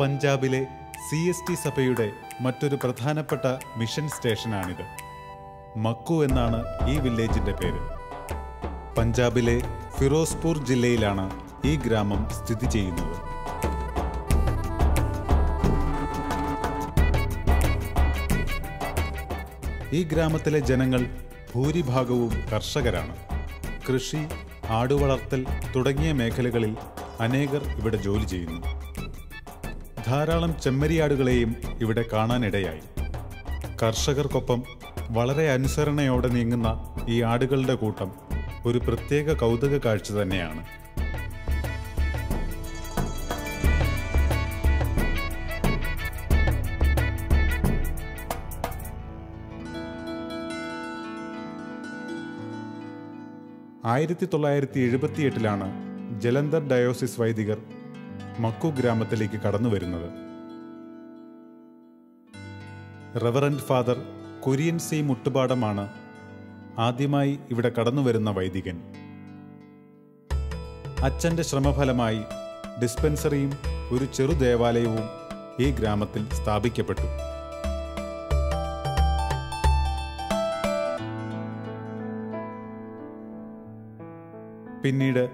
പഞ്ചാബിലെ C S T സഭയുടെ മറ്റൊരു പ്രധാനപ്പെട്ട മിഷൻ സ്റ്റേഷനാണിത്. മക്കു എന്നാണ് ഈ വില്ലേജിന്റെ പേര്. പഞ്ചാബിലെ ഫിറോസ്പൂർ ജില്ലയിലാണ് ഈ ഗ്രാമം സ്ഥിതി ചെയ്യുന്നത്. ഈ ഗ്രാമത്തിലെ ജനങ്ങൾ ഭൂരിഭാഗവും കർഷകരാണ്. കൃഷി ആടുവളർത്തൽ തുടങ്ങിയ മേഖലകളിൽ അനേകർ ഇവിടെ ജോലി ചെയ്യുന്നു. ധാരാളം ചെമ്മരിയാടുകളെയും ഇവിടെ കാണാനിടയായി. കർഷകർക്കൊപ്പം വളരെ അനുസരണയോടെ നീങ്ങുന്ന ഈ ആടുകളുടെ കൂട്ടം ഒരു പ്രത്യേക കൗതുക കാഴ്ച തന്നെയാണ്. ആയിരത്തി തൊള്ളായിരത്തി എഴുപത്തിയെട്ടിലാണ് ജലന്ധർ ഡയോസിസ് വൈദികർ മക്കു ഗ്രാമത്തിലേക്ക് കടന്നു വരുന്നത്. റവറൻഡ് ഫാദർ കുര്യൻ സി മുട്ടുപാടമാണ് ആദ്യമായി ഇവിടെ കടന്നു വരുന്ന വൈദികൻ. അച്ഛന്റെ ശ്രമഫലമായി ഡിസ്പെൻസറിയും ഒരു ചെറു ദേവാലയവും ഈ ഗ്രാമത്തിൽ സ്ഥാപിക്കപ്പെട്ടു. പിന്നീട്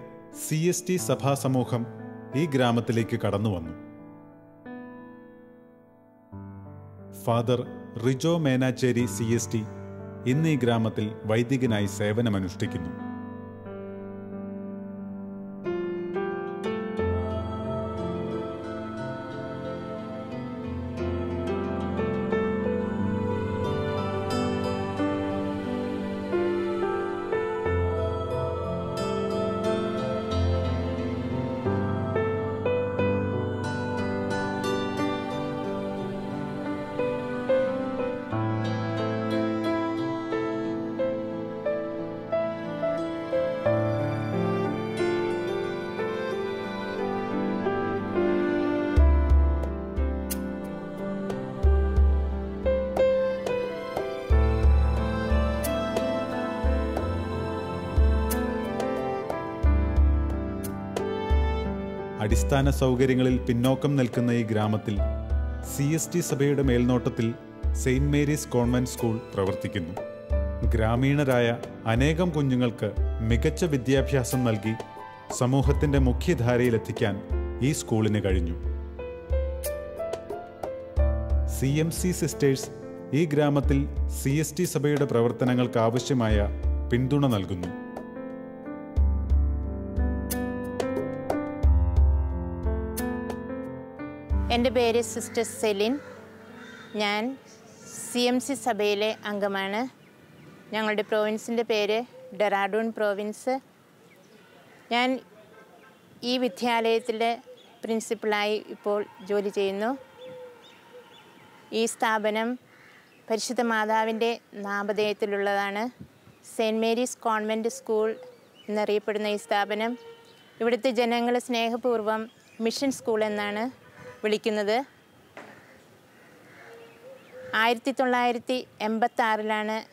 സി എസ് ടി സഭാ സമൂഹം ഈ ഗ്രാമത്തിലേക്ക് കടന്നു വന്നു. Father Rijo Menacherry C S T ഇന്ന് ഈ ഗ്രാമത്തിൽ വൈദികനായി സേവനമനുഷ്ഠിക്കുന്നു. അടിസ്ഥാന സൗകര്യങ്ങളിൽ പിന്നോക്കം നിൽക്കുന്ന ഈ ഗ്രാമത്തിൽ സി എസ് ടി സഭയുടെ മേൽനോട്ടത്തിൽ സെയിന്റ് മേരീസ് കോൺവെന്റ് സ്കൂൾ പ്രവർത്തിക്കുന്നു. ഗ്രാമീണരായ അനേകം കുഞ്ഞുങ്ങൾക്ക് മികച്ച വിദ്യാഭ്യാസം നൽകി സമൂഹത്തിന്റെ മുഖ്യധാരയിലെത്തിക്കാൻ ഈ സ്കൂളിന് കഴിഞ്ഞു. സി എം സി സിസ്റ്റേഴ്സ് ഈ ഗ്രാമത്തിൽ സി എസ് ടി സഭയുടെ പ്രവർത്തനങ്ങൾക്ക് ആവശ്യമായ പിന്തുണ നൽകുന്നു. എന്റെ പേര് സിസ്റ്റർ സെലിൻ. ഞാൻ സി എം സി സഭയിലെ അംഗമാണ്. ഞങ്ങളുടെ പ്രോവിൻസിന്റെ പേര് ഡെറാഡൂൺ പ്രോവിൻസ് ഞാൻ ഈ വിദ്യാലയത്തിലെ പ്രിൻസിപ്പളായി ഇപ്പോൾ ജോലി ചെയ്യുന്നു. ഈ സ്ഥാപനം പരിശുദ്ധ മാതാവിന്റെ നാമധേയത്തിലുള്ളതാണ്. സെന്റ് മേരീസ് കോൺവെന്റ് സ്കൂൾ എന്നറിയപ്പെടുന്ന ഈ സ്ഥാപനം. ഇവിടുത്തെ ജനങ്ങളെ സ്നേഹപൂർവം മിഷൻ സ്കൂൾ എന്നാണ്. വിളിക്കുന്നത്? ആയിരത്തി തൊള്ളായിരത്തി എൺപത്തി ആറിലാണ്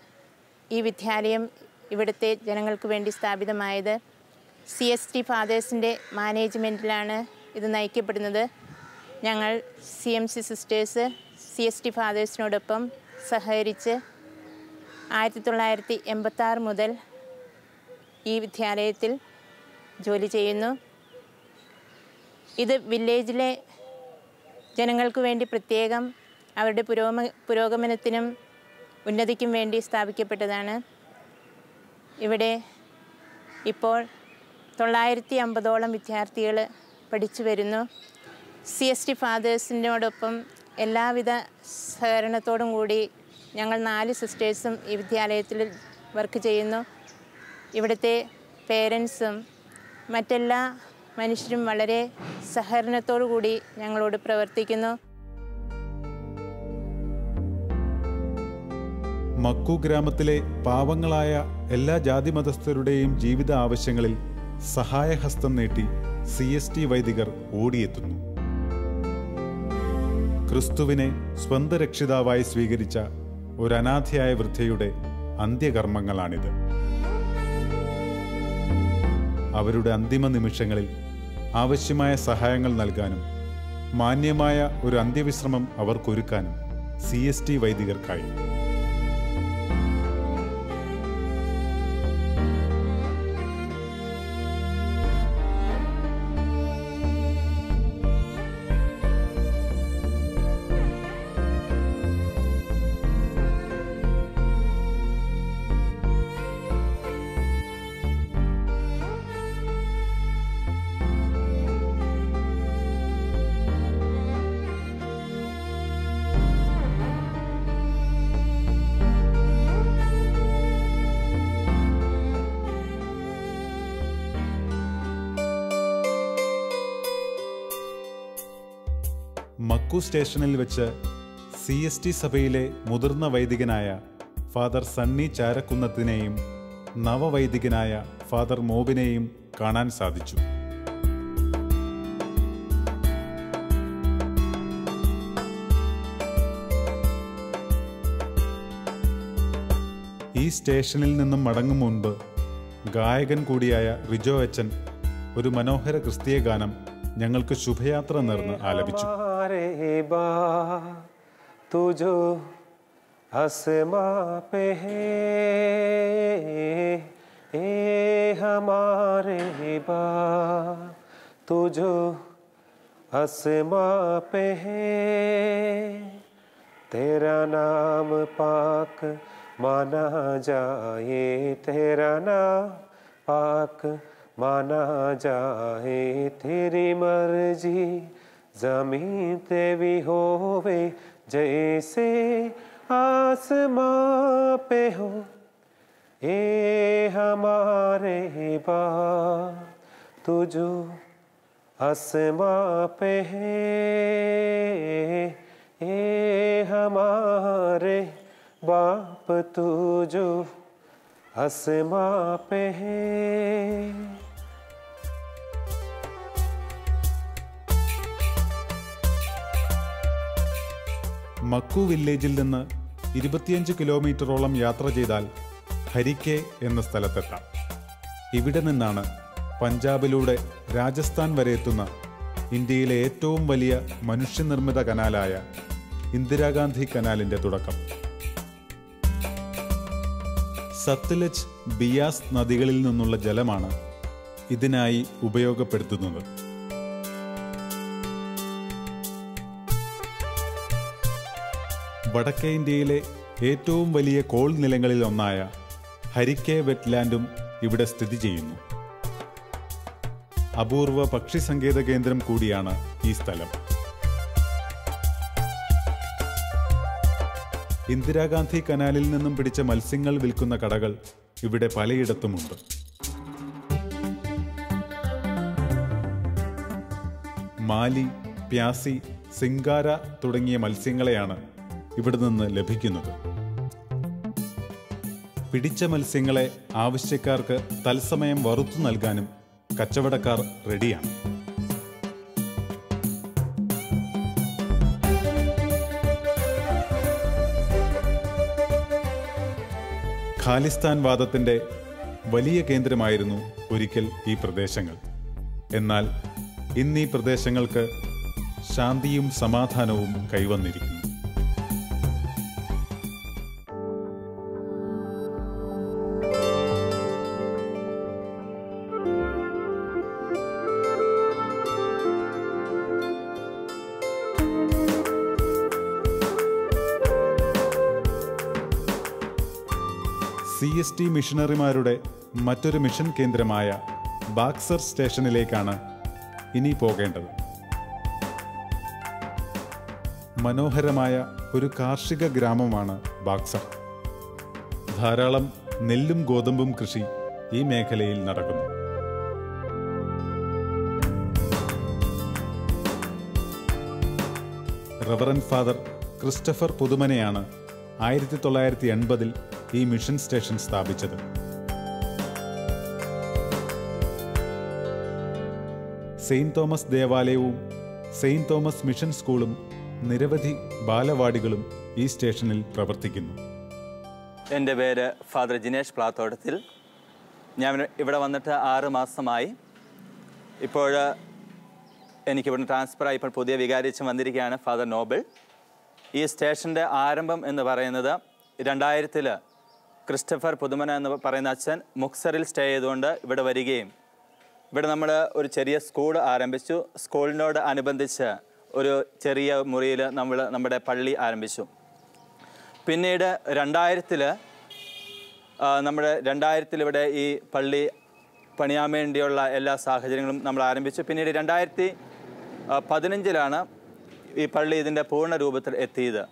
ഈ വിദ്യാലയം ഇവിടുത്തെ ജനങ്ങൾക്ക് വേണ്ടി സ്ഥാപിതമായത്. സി. എസ്. ടി ഫാദേഴ്സിന്റെ മാനേജ്മെന്റിലാണ് ഇത് നയിക്കപ്പെടുന്നത്. ഞങ്ങൾ C. M. C sisters C. S. T ഫാദേഴ്സിനോടൊപ്പം സഹകരിച്ച് ആയിരത്തി തൊള്ളായിരത്തി എൺപത്താറ് മുതൽ ഈ വിദ്യാലയത്തിൽ ജോലി ചെയ്യുന്നു. ഇത് വില്ലേജിലെ ജനങ്ങൾക്ക് വേണ്ടി പ്രത്യേകം അവരുടെ പുരോഗമ പുരോഗമനത്തിനും ഉന്നതിക്കും വേണ്ടി സ്ഥാപിക്കപ്പെട്ടതാണ്. ഇവിടെ ഇപ്പോൾ തൊള്ളായിരത്തി അമ്പതോളം വിദ്യാർത്ഥികൾ പഠിച്ചു വരുന്നു. സി എസ് ടി ഫാദേഴ്സിനോടൊപ്പം എല്ലാവിധ സഹകരണത്തോടും കൂടി ഞങ്ങൾ നാല് സിസ്റ്റേഴ്സും ഈ വിദ്യാലയത്തിൽ വർക്ക് ചെയ്യുന്നു. ഇവിടുത്തെ പേരൻസും മറ്റെല്ലാ മനുഷ്യരും വളരെ സഹകരണത്തോടു കൂടി ഞങ്ങളോട് പ്രവർത്തിക്കുന്നു. മക്കു ഗ്രാമത്തിലെ പാവങ്ങളായ എല്ലാ ജാതി മതസ്ഥരുടെയും ജീവിത ആവശ്യങ്ങളിൽ സഹായഹസ്തം നീട്ടി സി എസ് ടി വൈദികർ ഓടിയെത്തുന്നു. ക്രിസ്തുവിനെ സ്വന്തം രക്ഷിതാവായി സ്വീകരിച്ച ഒരു അനാഥയായ വൃദ്ധയുടെ അന്ത്യകർമ്മങ്ങളാണിത്. അവരുടെ അന്തിമ നിമിഷങ്ങളിൽ ആവശ്യമായ സഹായങ്ങൾ നൽകാനും മാന്യമായ ഒരു അന്ത്യവിശ്രമം അവർക്കൊരുക്കാനും സി എസ് ടി വൈദികർക്കായി. മക്കു സ്റ്റേഷനിൽ വെച്ച് സി എസ് ടി സഭയിലെ മുതിർന്ന വൈദികനായ ഫാദർ സണ്ണി ചാരക്കുന്നത്തിനെയും നവവൈദികനായ ഫാദർ മോബിനെയും കാണാൻ സാധിച്ചു. ഈ സ്റ്റേഷനിൽ നിന്നും മടങ്ങും മുൻപ് ഗായകൻ കൂടിയായ റിജോ അച്ചൻ ഒരു മനോഹര ക്രിസ്തീയ ഗാനം ഞങ്ങൾക്ക് ശുഭയാത്ര നേർന്ന് ആലപിച്ചു हमारे बा तू जो आसमां पे है ए हमारे बा तू जो आसमां पे है तेरा नाम पाक माना जाए तेरा नाम पाक माना जाए तेरी मर्ज़ी, ज़मीन ते भी होवे जैसे आसमां पे हो। ए हमारे बा तुझो आसमां पे है। ए हमारे बाप, तुझो आसमां पे है। മക്കു വില്ലേജിൽ നിന്ന് ഇരുപത്തിയഞ്ച് കിലോമീറ്ററോളം യാത്ര ചെയ്താൽ ഹരിക്കെ എന്ന സ്ഥലത്തെത്താം. ഇവിടെ നിന്നാണ് പഞ്ചാബിലൂടെ രാജസ്ഥാൻ വരെ എത്തുന്ന ഇന്ത്യയിലെ ഏറ്റവും വലിയ മനുഷ്യനിർമ്മിത കനാലായ ഇന്ദിരാഗാന്ധി കനാലിന്റെ തുടക്കം. സത്ലജ് ബിയാസ് നദികളിൽ നിന്നുള്ള ജലമാണ് ഇതിനായി ഉപയോഗപ്പെടുത്തുന്നത്. വടക്കേ ഇന്ത്യയിലെ ഏറ്റവും വലിയ കോൾ നിലങ്ങളിൽ ഒന്നായ ഹരിക്കെ വെറ്റ്ലാൻഡും ഇവിടെ സ്ഥിതി ചെയ്യുന്നു. അപൂർവ പക്ഷി സങ്കേത കേന്ദ്രം കൂടിയാണ് ഈ സ്ഥലം. ഇന്ദിരാഗാന്ധി കനാലിൽ നിന്നും പിടിച്ച മത്സ്യങ്ങൾ വിൽക്കുന്ന കടകൾ ഇവിടെ പലയിടത്തുമുണ്ട്. മാലി പ്യാസി സിംഗാര തുടങ്ങിയ മത്സ്യങ്ങളെയാണ് ഇവിടെ നിന്ന് ലഭിക്കുന്നത്. പിടിച്ച മത്സ്യങ്ങളെ ആവശ്യക്കാർക്ക് തത്സമയം വറുത്തു നൽകാനും കച്ചവടക്കാർ റെഡിയാണ്. ഖാലിസ്ഥാൻ വാദത്തിന്റെ വലിയ കേന്ദ്രമായിരുന്നു ഒരിക്കൽ ഈ പ്രദേശങ്ങൾ. എന്നാൽ ഇന്ന് ഈ പ്രദേശങ്ങൾക്ക് ശാന്തിയും സമാധാനവും കൈവന്നിരിക്കുന്നു. ടി മിഷണറിമാരുടെ മറ്റൊരു മിഷൻ കേന്ദ്രമായ ബാക്സർ സ്റ്റേഷനിലേക്കാണ് ഇനി പോകേണ്ടത്. മനോഹരമായ ഒരു കാർഷിക ഗ്രാമമാണ് ബാക്സർ. ധാരാളം നെല്ലും ഗോതമ്പും കൃഷി ഈ മേഖലയിൽ നടക്കുന്നു. റവറൻ ഫാദർ ക്രിസ്റ്റഫർ പുതുമനെയാണ് ആയിരത്തി തൊള്ളായിരത്തി എൺപതിൽ ഈ മിഷൻ സ്റ്റേഷൻ സ്ഥാപിച്ചത്. സെയിന്റ് തോമസ് ദേവാലയവും സെയിന്റ് തോമസ് മിഷൻ സ്കൂളും നിരവധി ബാലവാടികളും ഈ സ്റ്റേഷനിൽ പ്രവർത്തിക്കുന്നു. എന്റെ പേര് ഫാദർ ജിനേഷ് പ്ലാത്തോട്ടത്തിൽ ഞാൻ ഇവിടെ വന്നിട്ട് ആറ് മാസമായി. ഇപ്പോൾ എനിക്ക് ട്രാൻസ്ഫർ ട്രാൻസ്ഫറായി ഇപ്പോൾ പുതിയ വികാരിച്ച് വന്നിരിക്കുകയാണ് ഫാദർ നോബിൾ. ഈ സ്റ്റേഷന്റെ ആരംഭം എന്ന് പറയുന്നത് രണ്ടായിരത്തിൽ ക്രിസ്റ്റഫർ പുതുമന എന്ന് പറയുന്ന അച്ഛൻ മുക്സറിൽ സ്റ്റേ ചെയ്തുകൊണ്ട് ഇവിടെ വരികയും. ഇവിടെ നമ്മൾ ഒരു ചെറിയ സ്കൂൾ ആരംഭിച്ചു. സ്കൂളിനോട് അനുബന്ധിച്ച് ഒരു ചെറിയ മുറിയിൽ നമ്മൾ നമ്മുടെ പള്ളി ആരംഭിച്ചു. പിന്നീട് രണ്ടായിരത്തിൽ നമ്മുടെ രണ്ടായിരത്തിൽ ഇവിടെ ഈ പള്ളി പണിയാൻ വേണ്ടിയുള്ള എല്ലാ സാഹചര്യങ്ങളും നമ്മൾ ആരംഭിച്ചു. പിന്നീട് രണ്ടായിരത്തി പതിനഞ്ചിലാണ് ഈ പള്ളി ഇതിന്റെ പൂർണ രൂപത്തിൽ എത്തിയത്.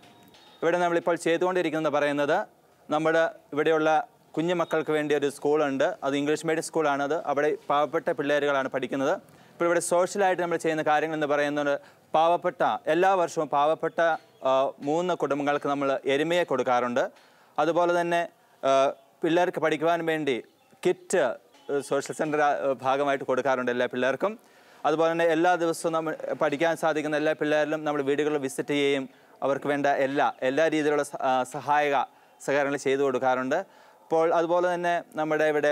ഇവിടെ നമ്മളിപ്പോൾ ചെയ്തുകൊണ്ടിരിക്കുന്നത് പറയുന്നത് നമ്മുടെ ഇവിടെയുള്ള കുഞ്ഞു മക്കൾക്ക് വേണ്ടി ഒരു സ്കൂളുണ്ട്. അത് ഇംഗ്ലീഷ് മീഡിയം സ്കൂളാണത് അവിടെ പാവപ്പെട്ട പിള്ളേരുകളാണ് പഠിക്കുന്നത്. ഇപ്പോൾ ഇവിടെ സോഷ്യലായിട്ട് നമ്മൾ ചെയ്യുന്ന കാര്യങ്ങൾ എന്ന് പറയുന്നത് പാവപ്പെട്ട എല്ലാ വർഷവും പാവപ്പെട്ട മൂന്ന് കുടുംബങ്ങൾക്ക് നമ്മൾ എരുമയെ കൊടുക്കാറുണ്ട്. അതുപോലെ തന്നെ പിള്ളേർക്ക് പഠിക്കുവാൻ വേണ്ടി കിറ്റ് സോഷ്യൽ സെന്റർ ഭാഗമായിട്ട് കൊടുക്കാറുണ്ട് എല്ലാ പിള്ളേർക്കും. അതുപോലെ തന്നെ എല്ലാ ദിവസവും നമ്മൾ പഠിക്കാൻ സാധിക്കുന്ന എല്ലാ പിള്ളേരിലും നമ്മൾ വീടുകളിൽ വിസിറ്റ് ചെയ്യുകയും അവർക്ക് വേണ്ട എല്ലാ എല്ലാ രീതിയിലുള്ള സഹായക സഹകരണങ്ങൾ ചെയ്തു കൊടുക്കാറുണ്ട്. അപ്പോൾ അതുപോലെ തന്നെ നമ്മുടെ ഇവിടെ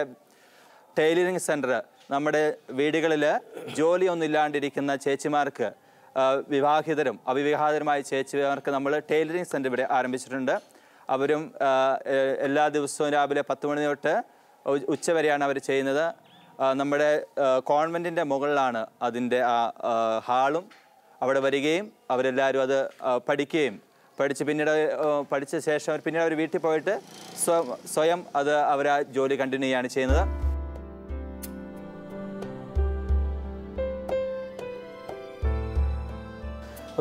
ടൈലറിങ് സെന്റർ നമ്മുടെ വീടുകളിൽ ജോലിയൊന്നും ഇല്ലാണ്ടിരിക്കുന്ന ചേച്ചിമാർക്ക് വിവാഹിതരും അവിവാഹിതരുമായ ചേച്ചിമാർക്ക് നമ്മൾ ടൈലറിങ് സെന്റർ ഇവിടെ ആരംഭിച്ചിട്ടുണ്ട്. അവരും എല്ലാ ദിവസവും രാവിലെ പത്ത് മണി തൊട്ട് ഉച്ചവരെയാണ് ഉച്ച വരെയാണ് അവർ ചെയ്യുന്നത്. നമ്മുടെ കോൺവെന്റിന്റെ മുകളിലാണ് അതിന്റെ ആ, ഹാളും. അവിടെ വരികയും അവരെല്ലാവരും അത് പഠിക്കുകയും പഠിച്ച് പിന്നീട് പഠിച്ച ശേഷം പിന്നീട് അവർ വീട്ടിൽ പോയിട്ട് സ്വയം അത് അവർ ആ ജോലി കണ്ടിന്യൂ ചെയ്യാണ് ചെയ്യുന്നത്.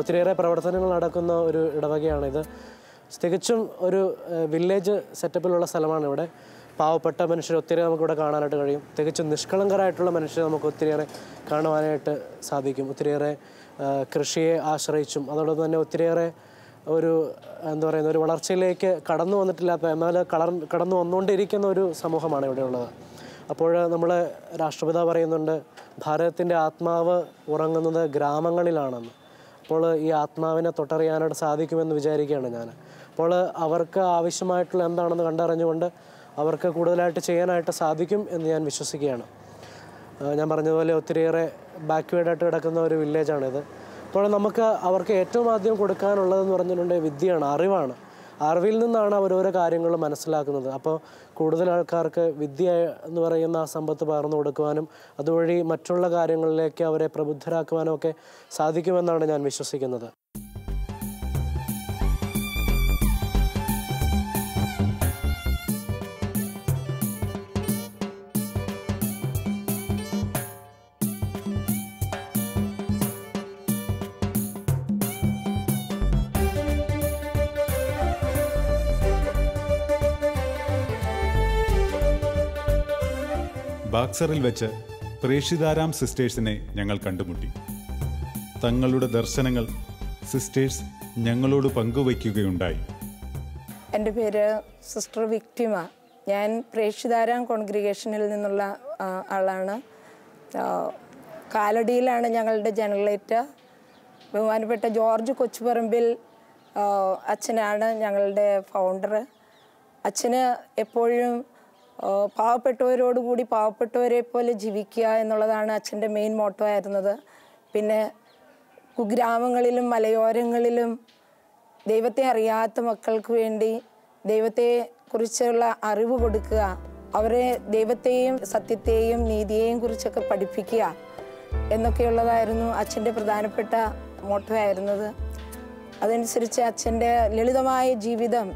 ഒത്തിരിയേറെ പ്രവർത്തനങ്ങൾ നടക്കുന്ന ഒരു ഇടവകയാണിത്. തികച്ചും ഒരു വില്ലേജ് സെറ്റപ്പിലുള്ള സ്ഥലമാണ് ഇവിടെ. പാവപ്പെട്ട മനുഷ്യർ ഒത്തിരി നമുക്കിവിടെ കാണാനായിട്ട് കഴിയും. തികച്ചും നിഷ്കളങ്കരായിട്ടുള്ള മനുഷ്യരെ നമുക്ക് ഒത്തിരിയേറെ കാണുവാനായിട്ട് സാധിക്കും. ഒത്തിരിയേറെ കൃഷിയെ ആശ്രയിച്ചും അതോടൊപ്പം തന്നെ ഒത്തിരിയേറെ ഒരു എന്താ പറയുന്ന ഒരു വളർച്ചയിലേക്ക് കടന്നു വന്നിട്ടില്ലാത്ത എന്നാൽ കളർ കടന്നു വന്നുകൊണ്ടിരിക്കുന്ന ഒരു സമൂഹമാണ് ഇവിടെയുള്ളത് അപ്പോൾ നമ്മൾ രാഷ്ട്രപിതാവ് പറയുന്നുണ്ട് ഭാരതത്തിന്റെ ആത്മാവ് ഉറങ്ങുന്നത് ഗ്രാമങ്ങളിലാണെന്ന്. അപ്പോൾ ഈ ആത്മാവിനെ തൊട്ടറിയാനായിട്ട് സാധിക്കുമെന്ന് വിചാരിക്കുകയാണ് ഞാൻ. അപ്പോൾ അവർക്ക് ആവശ്യമായിട്ടുള്ള എന്താണെന്ന് കണ്ടറിഞ്ഞുകൊണ്ട് അവർക്ക് കൂടുതലായിട്ട് ചെയ്യാനായിട്ട് സാധിക്കും എന്ന് ഞാൻ വിശ്വസിക്കുകയാണ്. ഞാൻ പറഞ്ഞതുപോലെ ഒത്തിരിയേറെ ബാക്ക്വേഡായിട്ട് കിടക്കുന്ന ഒരു വില്ലേജാണിത്. അപ്പോൾ നമുക്ക് അവർക്ക് ഏറ്റവും ആദ്യം കൊടുക്കാനുള്ളതെന്ന് പറഞ്ഞിട്ടുണ്ടെങ്കിൽ വിദ്യയാണ് അറിവാണ്. അറിവിൽ നിന്നാണ് അവർ ഓരോ കാര്യങ്ങൾ മനസ്സിലാക്കുന്നത്. അപ്പോൾ കൂടുതൽ ആൾക്കാർക്ക് വിദ്യ എന്ന് പറയുന്ന ആ സമ്പത്ത് പകർന്നു കൊടുക്കുവാനും അതുവഴി മറ്റുള്ള കാര്യങ്ങളിലേക്ക് അവരെ പ്രബുദ്ധരാക്കുവാനും ഒക്കെ സാധിക്കുമെന്നാണ് ഞാൻ വിശ്വസിക്കുന്നത്. ബാക്സറിൽ വെച്ച് പ്രേഷിതാരാം സിസ്റ്റേഴ്സിനെ ഞങ്ങൾ കണ്ടുമുട്ടി. തങ്ങളുടെ ദർശനങ്ങൾ സിസ്റ്റേഴ്സ് ഞങ്ങളോട് പങ്കുവയ്ക്കുകയുണ്ടായി. എന്റെ പേര് സിസ്റ്റർ വിക്ടിമ. ഞാൻ പ്രേക്ഷിതാരാം കോൺഗ്രിഗേഷനിൽ നിന്നുള്ള ആളാണ്. കാലടിയിലാണ് ഞങ്ങളുടെ ജനറലേറ്റ് ബഹുമാനപ്പെട്ട ജോർജ് കൊച്ചുപറമ്പിൽ അച്ഛനാണ് ഞങ്ങളുടെ ഫൗണ്ടർ അച്ഛന് എപ്പോഴും പാവപ്പെട്ടവരോടുകൂടി പാവപ്പെട്ടവരെ പോലെ ജീവിക്കുക എന്നുള്ളതാണ് അച്ഛന്റെ മെയിൻ മോട്ടോ ആയിരുന്നത്. പിന്നെ കുഗ്രാമങ്ങളിലും മലയോരങ്ങളിലും ദൈവത്തെ അറിയാത്ത മക്കൾക്ക് വേണ്ടി ദൈവത്തെ കുറിച്ചുള്ള അറിവ് കൊടുക്കുക. അവരെ ദൈവത്തെയും സത്യത്തെയും നീതിയെയും കുറിച്ചൊക്കെ പഠിപ്പിക്കുക എന്നൊക്കെയുള്ളതായിരുന്നു അച്ഛന്റെ പ്രധാനപ്പെട്ട മോട്ടോ ആയിരുന്നത്. അതനുസരിച്ച് അച്ഛന്റെ ലളിതമായ ജീവിതം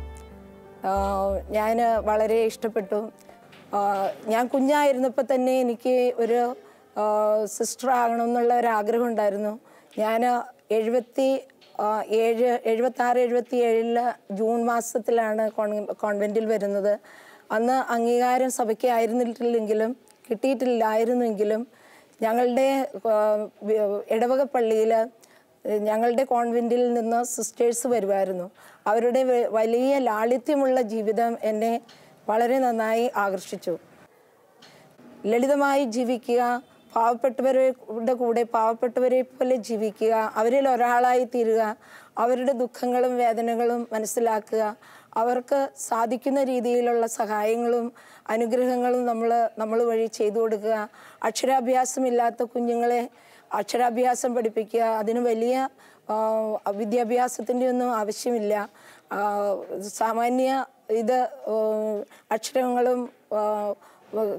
ഞാൻ വളരെ ഇഷ്ടപ്പെട്ടു. ഞാൻ കുഞ്ഞായിരുന്നപ്പോൾ തന്നെ എനിക്ക് ഒരു സിസ്റ്റർ ആകണം എന്നുള്ള ഒരു ആഗ്രഹം ഉണ്ടായിരുന്നു. ഞാൻ എഴുപത്തി ഏഴ് എഴുപത്തി ആറ് എഴുപത്തി ഏഴിൽ ജൂൺ മാസത്തിലാണ് കോൺവെന്റിൽ വരുന്നത്. അന്ന് അംഗീകാരം സഭയ്ക്ക് ആയിരുന്നിട്ടില്ലെങ്കിലും കിട്ടിയിട്ടില്ലായിരുന്നെങ്കിലും ഞങ്ങളുടെ ഇടവക പള്ളിയിൽ ഞങ്ങളുടെ കോൺവെന്റിൽ നിന്ന് സിസ്റ്റേഴ്സ് വരുമായിരുന്നു അവരുടെ വലിയ ലാളിത്യമുള്ള ജീവിതം എന്നെ വളരെ നന്നായി ആകർഷിച്ചു. ലളിതമായി ജീവിക്കുക പാവപ്പെട്ടവരുടെ കൂടെ പാവപ്പെട്ടവരെ പോലെ ജീവിക്കുക അവരിൽ ഒരാളായി തീരുക അവരുടെ ദുഃഖങ്ങളും വേദനകളും മനസ്സിലാക്കുക അവർക്ക് സാധിക്കുന്ന രീതിയിലുള്ള സഹായങ്ങളും അനുഗ്രഹങ്ങളും നമ്മൾ നമ്മൾ വഴി ചെയ്തു കൊടുക്കുക. അക്ഷരാഭ്യാസമില്ലാത്ത കുഞ്ഞുങ്ങളെ അക്ഷരാഭ്യാസം പഠിപ്പിക്കുക. അതിന് വലിയ വിദ്യാഭ്യാസത്തിന്റെ ഒന്നും ആവശ്യമില്ല. സാമാന്യ ഇത് അക്ഷരങ്ങളും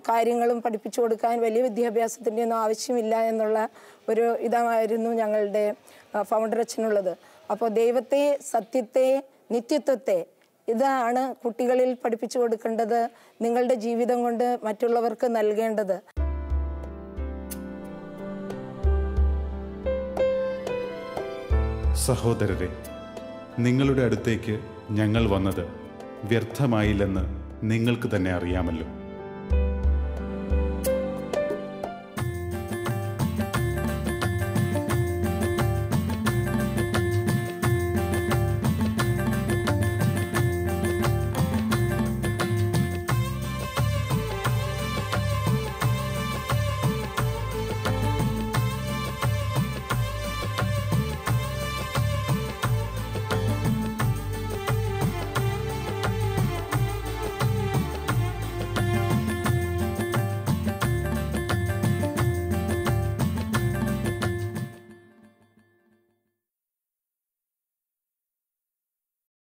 കാര്യങ്ങളും പഠിപ്പിച്ചു കൊടുക്കാൻ വലിയ വിദ്യാഭ്യാസത്തിന്റെ ഒന്നും ആവശ്യമില്ല എന്നുള്ള ഒരു ഇതായിരുന്നു ഞങ്ങളുടെ ഫൗണ്ടർ അച്ഛനുള്ളത്. അപ്പോൾ ദൈവത്തെ സത്യത്തെ നിത്യത്വത്തെ ഇതാണ് കുട്ടികളിൽ പഠിപ്പിച്ചു കൊടുക്കേണ്ടത് നിങ്ങളുടെ ജീവിതം കൊണ്ട് മറ്റുള്ളവർക്ക് നൽകേണ്ടത്. സഹോദരരെ നിങ്ങളുടെ അടുത്തേക്ക് ഞങ്ങൾ വന്നത് വ്യർത്ഥമായില്ലെന്ന് നിങ്ങൾക്ക് തന്നെ അറിയാമല്ലോ.